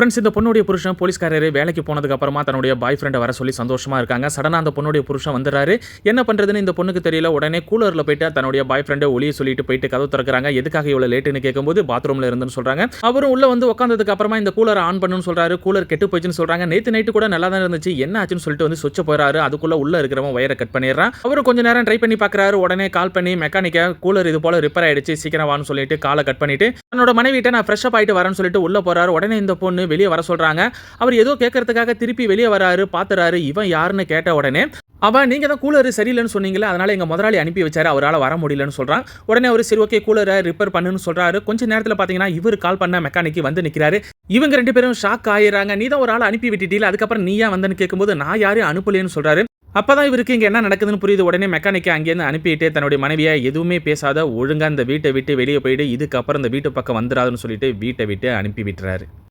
Friends இந்த பொண்ணுடைய புருஷன் போலீஸ்காரர் வேலைக்கு போனதுக்கு அப்புறமா தன்னுடைய பாய் ஃப்ரெண்டை வர சொல்லி சந்தோஷமா இருக்காங்க. சடனாக அந்த பொண்ணுடைய புருஷன் வந்துடுறாரு. என்ன பண்ணுறதுன்னு இந்த பொண்ணுக்கு தெரியல. உடனே கூலரில் போயிட்டு தன்னுடைய பாய் ஃப்ரெண்டை ஒளியை சொல்லிட்டு போயிட்டு கதவு திறக்கிறாங்க. எதுக்காக இவ்வளோ லேட்டுன்னு கேட்கும்போது பாத்ரூமில் இருந்துன்னு சொல்கிறாங்க அவரும் உள்ள வந்து உட்காந்ததுக்கு அப்புறமா இந்த கூலரை ஆன் பண்ணுன்னு சொல்கிறாரு கூலர் கெட்டு போச்சுன்னு சொல்கிறாங்க நேற்று நைட்டு கூட நல்லா தான் இருந்துச்சு. என்ன ஆச்சுன்னு சொல்லிட்டு வந்து சுவிட்ச போறாரு அதுக்குள்ளே உள்ள இருக்கிறவன் வயரை கட் பண்ணிடுறான். அவரும் கொஞ்சம் நேரம் ட்ரை பண்ணி பார்க்குறாரு உடனே கால் பண்ணி மெக்கானிக்கை கூலர் இது போல் ரிப்பேர் ஆயிடுச்சு. சீக்கிரம் வான்னு சொல்லிட்டு காலை கட் பண்ணிட்டு தன்னோட மனைவிட்ட நான் ஃப்ரெஷ்ஷப் ஆகிட்டு வரேன்னு சொல்லிட்டு உள்ளே போகிறாரு உடனே இந்த பொண்ணு வெளியே வர சொல்றாங்க. அவர் ஏதோ கேட்கறதுக்காக திருப்பி வெளியே வராரு பாத்துறாரு. இவன் யாருன்னு கேட்ட உடனே அவன் நீங்க தான் கூலர் சரியில்லைன்னு சொன்னீங்களே அதனால எங்க முதலாளி அனுப்பி வச்சாரு அவரால் வர முடியலன்னு சொல்றான். உடனே அவர் சரி ஓகே கூலரை ரிப்பேர் பண்ணுன்னு சொல்றாரு. கொஞ்ச நேரத்தில் பாத்தீங்கன்னா இவர் கால் பண்ண மெக்கானிக்கு வந்து நிக்கிறாரு. இவங்க ரெண்டு பேரும் ஷாக் ஆயிடுறாங்க. நீ தான் ஒரு ஆளை அனுப்பி விட்டுட்டீல அதுக்கப்புறம் நீயா ஏன் வந்தேன்னு கேட்கும்போது நான் யாரையும் அனுப்பலைன்னு சொல்றாரு. அப்பதான் இவருக்கு இங்கே என்ன நடக்குதுன்னு புரியுது. உடனே மெக்கானிக்கை அங்கேருந்து அனுப்பிட்டு தன்னுடைய மனைவியை எதுவுமே பேசாத ஒழுங்காக இந்த வீட்டை விட்டு வெளியே போயிட்டு இதுக்கப்புறம் இந்த வீட்டு பக்கம் வந்துடாதுன்னு சொல்லிட்டு வீட்டை விட்டு அனுப்பி விட்டுறாரு.